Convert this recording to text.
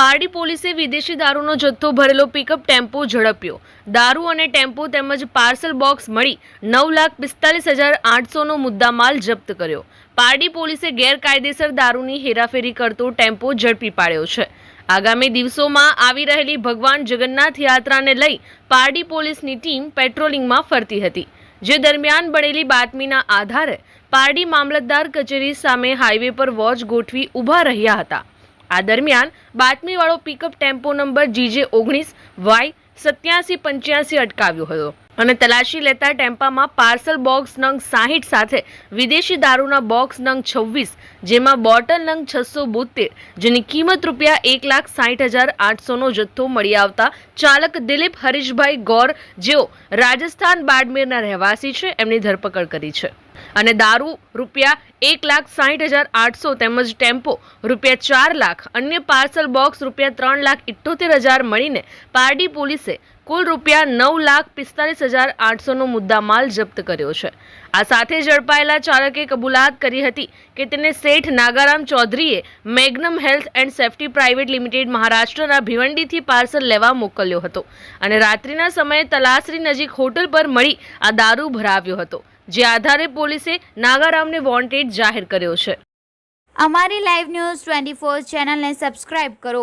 પારડી પોલીસે વિદેશી દારૂનો જથ્થો ભરેલો પિકઅપ ટેમ્પો ઝડપ્યો. દારૂ અને ટેમ્પો તેમજ પાર્સલ બોક્સ મળી નવ લાખ પિસ્તાલીસ હજાર આઠસોનો મુદ્દામાલ જપ્ત કર્યો. પારડી પોલીસે ગેરકાયદેસર દારૂની હેરાફેરી કરતો ટેમ્પો ઝડપી પાડ્યો છે. આગામી દિવસોમાં આવી રહેલી ભગવાન જગન્નાથ યાત્રાને લઈ પારડી પોલીસની ટીમ પેટ્રોલિંગમાં ફરતી હતી. જે દરમિયાન બનેલી બાતમીના આધારે પારડી મામલતદાર કચેરી સામે હાઈવે પર વોચ ગોઠવી ઊભા રહ્યા હતા. આ દરમિયાન બાતમીવાળો પિકઅપ ટેમ્પો નંબર જીજે ઓગણીસ વાય સત્યાસી પંચ્યાસી અટકાવ્યો હતો. અને તલાશી લેતા ટેમ્પામાં પાર્સલ બોક્સ નંગ સાહીઠ સાથે, વિદેશી દારૂના બોક્સ નંગ છવ્વીસ, જેમાં બોટલ નંગ છસો બોતેર જેની કિંમત રૂપિયા એક લાખ સાહીઠ હજાર આઠસોનો જથ્થો મળી આવતા ચાલક દિલીપ હરીશભાઈ ગોર, જેઓ રાજસ્થાન બાડમેરના રહેવાસી છે, એમની ધરપકડ કરી છે. અને દારૂ રૂપિયા એક લાખ સાહીઠ હજાર આઠસો તેમજ ટેમ્પો રૂપિયા ચાર લાખ, અન્ય પાર્સલ બોક્સ રૂપિયા ત્રણ લાખ ઇઠ્ઠોતેર હજાર મળીને પારડી પોલીસે કુલ રૂપિયા નવ લાખ પિસ્તાલીસ હજાર આઠસોનો મુદ્દામાલ જપ્ત કર્યો છે. આ સાથે ઝડપાયેલા ચાલકે કબૂલાત કરી હતી કે તેને શેઠ નાગારામ ચૌધરીએ Magnum health and safety private limited મહારાષ્ટ્રના ભિવંડીથી પાર્સલ લેવા મોકલ્યો હતો અને રાત્રિના સમયે તલાસરી નજીક હોટલ પર મળી આ દારૂ ભરાવ્યો હતો, જે આધારે પોલીસે નાગારામને વોન્ટેડ જાહેર કર્યો છે. અમારી લાઈવ ન્યૂઝ ટ્વેન્ટી ફોર ચેનલને સબસ્ક્રાઇબ કરો.